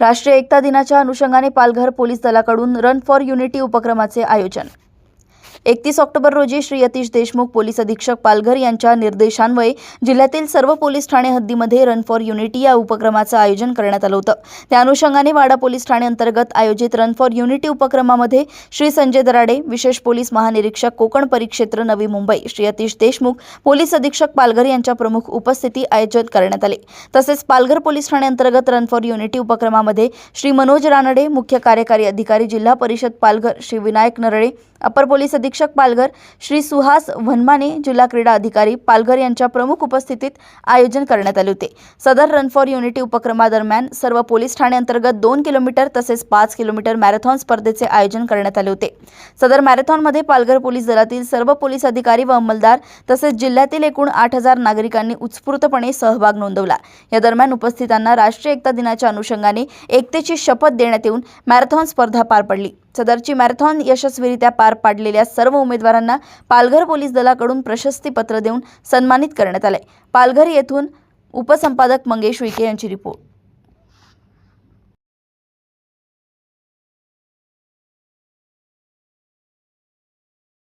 राष्ट्रीय एकता दिनाच्या अनुषंगाने पालघर पोलीस दलाकडून रन फॉर युनिटी उपक्रमाचे आयोजन. एकतीस ऑक्टोबर रोजी श्री यतीश देशमुख पोलीस अधीक्षक पालघर यांच्या निर्देशान्वये जिल्ह्यातील सर्व पोलीस ठाणे हद्दीमध्ये रन फॉर युनिटी या उपक्रमाचं आयोजन करण्यात आलं होतं. त्या अनुषंगाने वाडा पोलीस ठाणे अंतर्गत आयोजित रन फॉर युनिटी उपक्रमामध्ये श्री संजय दराडे विशेष पोलीस महानिरीक्षक कोकण परिक्षेत्र नवी मुंबई श्री यतीश देशमुख पोलीस अधीक्षक पालघर यांच्या प्रमुख उपस्थिती आयोजित करण्यात आले. तसेच पालघर पोलीस ठाणे अंतर्गत रन फॉर युनिटी उपक्रमामध्ये श्री मनोज रानडे मुख्य कार्यकारी अधिकारी जिल्हा परिषद पालघर श्री विनायक नरळे अपर पोलीस अधीक्षक पालघर श्री सुहास वनमाने जिल्हा क्रीडा अधिकारी पालघर यांच्या प्रमुख उपस्थितीत आयोजन करण्यात आले होते. सदर रन फॉर युनिटी उपक्रमादरम्यान सर्व पोलीस ठाण्याअंतर्गत दोन किलोमीटर तसेच पाच किलोमीटर मॅरेथॉन स्पर्धेचे आयोजन करण्यात आले होते. सदर मॅरेथॉनमध्ये पालघर पोलीस दलातील सर्व पोलीस अधिकारी व अंमलदार तसेच जिल्ह्यातील एकूण आठ हजार नागरिकांनी उत्स्फूर्तपणे सहभाग नोंदवला. या दरम्यान उपस्थितांना राष्ट्रीय एकता दिनाच्या अनुषंगाने एकतेची शपथ देण्यात येऊन मॅरेथॉन स्पर्धा पार पडली. सदरची मॅरेथॉन यशस्वीरित्या पार पाडलेल्या सर्व उमेदवारांना पालघर पोलीस दलाकडून प्रशस्तीपत्र देऊन सन्मानित करण्यात आले पालघर येथून उपसंपादक मंगेश विके यांची रिपोर्ट.